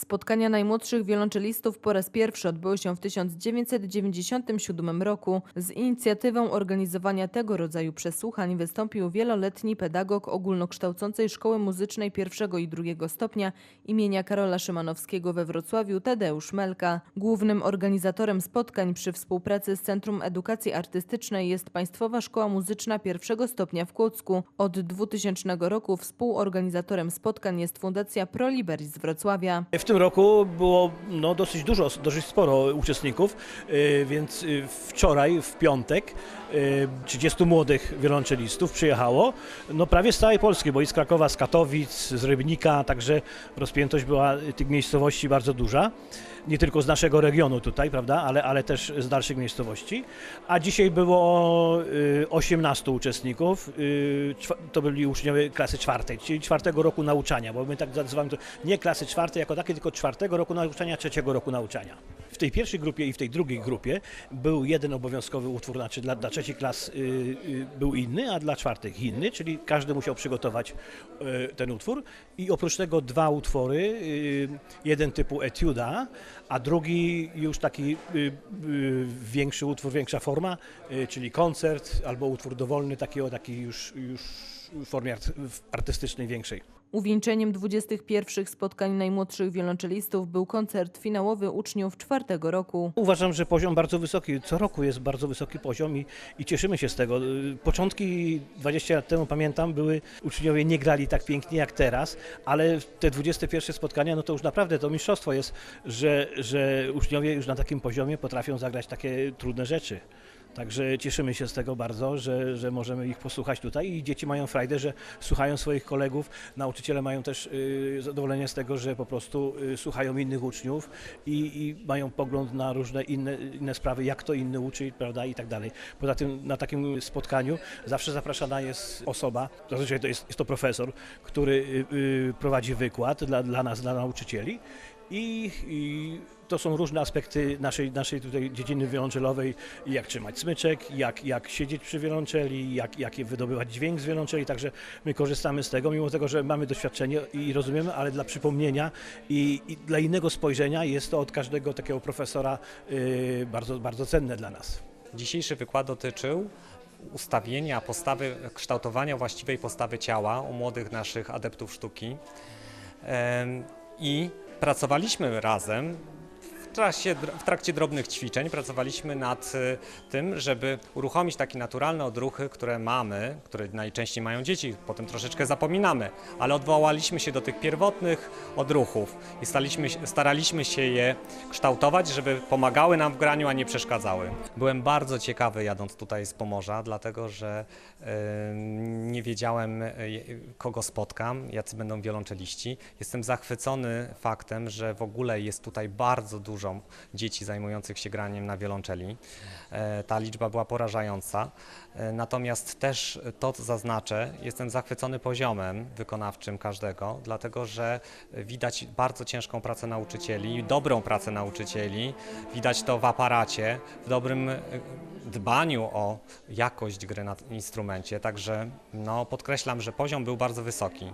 Spotkania najmłodszych wiolonczelistów po raz pierwszy odbyły się w 1997 roku. Z inicjatywą organizowania tego rodzaju przesłuchań wystąpił wieloletni pedagog ogólnokształcącej Szkoły Muzycznej pierwszego i drugiego stopnia imienia Karola Szymanowskiego we Wrocławiu Tadeusz Melka. Głównym organizatorem spotkań przy współpracy z Centrum Edukacji Artystycznej jest Państwowa Szkoła Muzyczna pierwszego stopnia w Kłodzku. Od 2000 roku współorganizatorem spotkań jest Fundacja ProLiberis z Wrocławia. W tym roku było no, dosyć dużo, dosyć sporo uczestników, y, więc y, wczoraj, w piątek, 30 młodych wiolonczelistów przyjechało, no prawie z całej Polski, bo i z Krakowa, z Katowic, z Rybnika, także rozpiętość była tych miejscowości bardzo duża. Nie tylko z naszego regionu tutaj, prawda, ale, ale też z dalszych miejscowości. A dzisiaj było y, 18 uczestników, y, czwa- to byli uczniowie klasy czwartej, czyli czwartego roku nauczania, bo my tak nazywamy to nie klasy czwartej jako takie, tylko czwartego roku nauczania, trzeciego roku nauczania. Tej pierwszej grupie i w tej drugiej grupie był jeden obowiązkowy utwór, znaczy dla, dla trzecich klas y, y, był inny, a dla czwartych inny, czyli każdy musiał przygotować y, ten utwór i oprócz tego dwa utwory, jeden typu etiuda, a drugi już taki większy utwór, większa forma, czyli koncert albo utwór dowolny, taki o takiej już, już w formie artystycznej większej. Uwieńczeniem 21 spotkań najmłodszych wiolonczelistów był koncert finałowy uczniów czwartego roku. Uważam, że poziom bardzo wysoki. Co roku jest bardzo wysoki poziom i, i cieszymy się z tego. Y, Początki 20 lat temu pamiętam, były uczniowie nie grali tak pięknie jak teraz, ale te 21 spotkania, no to już naprawdę to mistrzostwo jest, że, że uczniowie już na takim poziomie potrafią zagrać takie trudne rzeczy. Także cieszymy się z tego bardzo, że, że możemy ich posłuchać tutaj i dzieci mają frajdę, że słuchają swoich kolegów. Nauczyciele mają też y, zadowolenie z tego, że po prostu y, słuchają innych uczniów i, i mają pogląd na różne inne, inne sprawy, jak to inny uczy, prawda, i tak dalej. Poza tym na takim spotkaniu zawsze zapraszana jest osoba, zazwyczaj to jest, jest to profesor, który y, prowadzi wykład dla, dla nas, dla nauczycieli i, i to są różne aspekty naszej, naszej tutaj dziedziny wiolonczelowej, jak trzymać smyczek, jak, jak siedzieć przy wiolonczeli, jak, jak wydobywać dźwięk z wiolonczeli, także my korzystamy z tego, mimo tego, że mamy doświadczenie i rozumiemy, ale dla przypomnienia i, i dla innego spojrzenia jest to od każdego takiego profesora yy, bardzo, bardzo cenne dla nas. Dzisiejszy wykład dotyczył ustawienia postawy, kształtowania właściwej postawy ciała u młodych naszych adeptów sztuki. I pracowaliśmy razem. Trakcie, w trakcie drobnych ćwiczeń pracowaliśmy nad y, tym, żeby uruchomić takie naturalne odruchy, które mamy, które najczęściej mają dzieci, potem troszeczkę zapominamy, ale odwołaliśmy się do tych pierwotnych odruchów i staliśmy, staraliśmy się je kształtować, żeby pomagały nam w graniu, a nie przeszkadzały. Byłem bardzo ciekawy jadąc tutaj z Pomorza, dlatego że y, nie wiedziałem y, kogo spotkam, jacy będą wiolonczeliści. Jestem zachwycony faktem, że w ogóle jest tutaj bardzo dużo dzieci zajmujących się graniem na wiolonczeli. E, Ta liczba była porażająca. E, Natomiast też to zaznaczę, jestem zachwycony poziomem wykonawczym każdego, dlatego że widać bardzo ciężką pracę nauczycieli, dobrą pracę nauczycieli, widać to w aparacie, w dobrym e, dbaniu o jakość gry na instrumencie, także no, podkreślam, że poziom był bardzo wysoki.